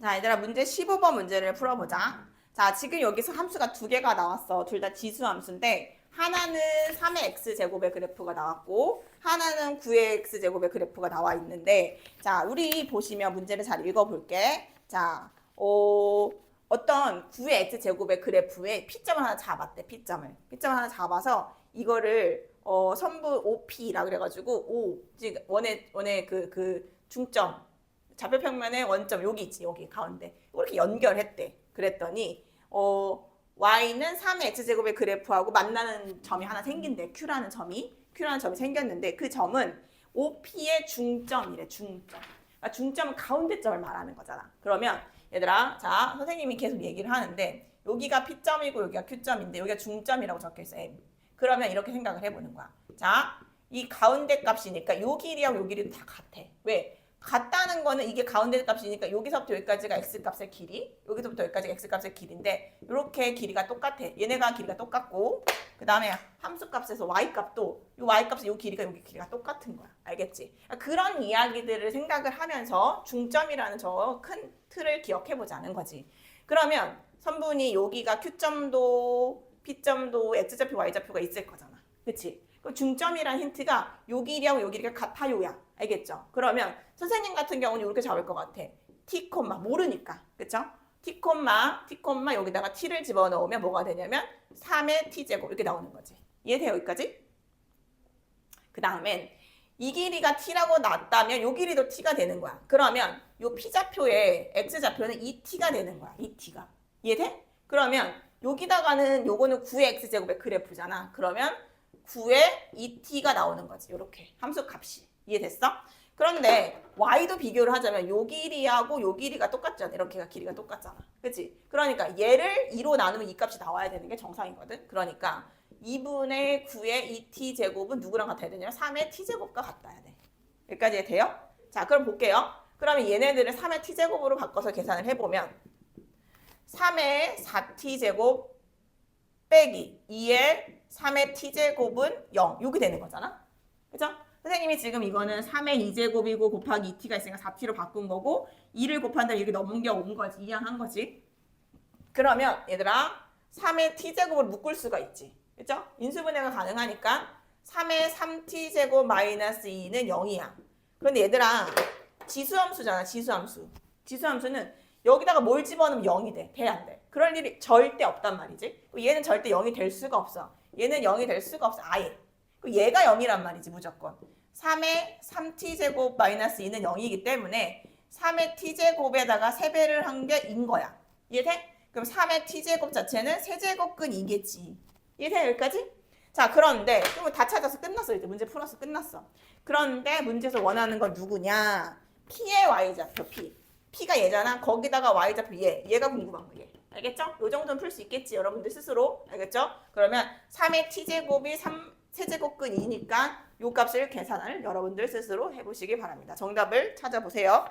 자, 얘들아 문제 15번 문제를 풀어보자. 자, 지금 여기서 함수가 두 개가 나왔어. 둘 다 지수 함수인데 하나는 3의 x제곱의 그래프가 나왔고 하나는 9의 x제곱의 그래프가 나와 있는데 자, 우리 보시면 문제를 잘 읽어볼게. 자, 어, 어떤 9의 x제곱의 그래프에 p점을 하나 잡았대, p점을. p점을 하나 잡아서 이거를 어, 선부 OP라 그래가지고 O, 즉 원의 원의 그, 그 중점 좌표 평면의 원점 여기 있지 여기 가운데 이렇게 연결했대. 그랬더니 어 y는 3의 x제곱의 그래프하고 만나는 점이 하나 생긴대. q라는 점이 q라는 점이 생겼는데 그 점은 OP의 중점이래. 중점. 그러니까 중점은 가운데 점을 말하는 거잖아. 그러면 얘들아, 자 선생님이 계속 얘기를 하는데 여기가 P점이고 여기가 Q점인데 여기가 중점이라고 적혀 있어. M. 그러면 이렇게 생각을 해보는 거야. 자, 이 가운데 값이니까 요 길이하고 요 길이도 다 같아. 왜? 같다는 거는 이게 가운데 값이니까 여기서부터 여기까지가 x 값의 길이, 여기서부터 여기까지가 x 값의 길인데 이렇게 길이가 똑같아. 얘네가 길이가 똑같고 그 다음에 함수 값에서 y 값도 이 y 값의 요 길이가 여기 길이가 똑같은 거야. 알겠지? 그런 이야기들을 생각을 하면서 중점이라는 저 큰 틀을 기억해 보자는 거지. 그러면 선분이 여기가 q점도, p점도, x좌표, y좌표가 있을 거잖아. 그치? 그 중점이란 힌트가 요 길이하고 요 길이가 같아요야. 알겠죠? 그러면 선생님 같은 경우는 이렇게 잡을 것 같아. t, 모르니까. 그쵸? t, t, 여기다가 t를 집어넣으면 뭐가 되냐면 3의 t제곱 이렇게 나오는 거지. 이해돼요? 여기까지? 그 다음엔 이 길이가 t라고 났다면 요 길이도 t가 되는 거야. 그러면 요 p좌표의 x좌표는 2t가 되는 거야. 2t가. 이해돼? 그러면 여기다가는 요거는 9의 x제곱의 그래프잖아. 그러면 9의 2t가 나오는 거지. 요렇게 함수 값이. 이해됐어? 그런데 y도 비교를 하자면 요 길이하고 요 길이가 똑같잖아. 이렇게가 길이가 똑같잖아. 그치? 그러니까 얘를 2로 나누면 이 값이 나와야 되는 게 정상이거든. 그러니까 2분의 9의 2t 제곱은 누구랑 같아야 되냐면 3의 t 제곱과 같아야 돼. 여기까지 돼요? 자, 그럼 볼게요. 그러면 얘네들을 3의 t 제곱으로 바꿔서 계산을 해보면 3의 4t 제곱 빼기 2의 3의 t 제곱은 0 이렇게 되는 거잖아. 그죠? 선생님이 지금 이거는 3의 2제곱이고 곱하기 2t가 있으니까 4t로 바꾼 거고 2를 곱한다 이렇게 넘겨온 거지. 이양한 거지. 그러면 얘들아 3의 t제곱을 묶을 수가 있지. 그죠? 인수분해가 가능하니까 3의 3t제곱 마이너스 2는 0이야. 그런데 얘들아 지수함수잖아. 지수함수. 지수함수는 여기다가 뭘 집어넣으면 0이 돼. 돼 안 돼. 그럴 일이 절대 없단 말이지. 얘는 절대 0이 될 수가 없어. 얘는 0이 될 수가 없어. 아예. 얘가 0이란 말이지 무조건. 3의 3t제곱 마이너스 2는 0이기 때문에 3의 t제곱에다가 3배를 한 게 인 거야. 이해돼? 그럼 3의 t제곱 자체는 세제곱근 2겠지. 이해돼 여기까지? 자 그런데 그럼 다 찾아서 끝났어 이제 문제 풀어서 끝났어. 그런데 문제에서 원하는 건 누구냐? p의 y좌표 p. p가 얘잖아. 거기다가 y좌표 얘. 얘가 궁금한 거얘. 알겠죠? 요 정도는 풀 수 있겠지 여러분들 스스로. 알겠죠? 그러면 3의 t제곱이 3 세제곱근 2니까 요 값을 계산을 여러분들 스스로 해보시기 바랍니다. 정답을 찾아보세요.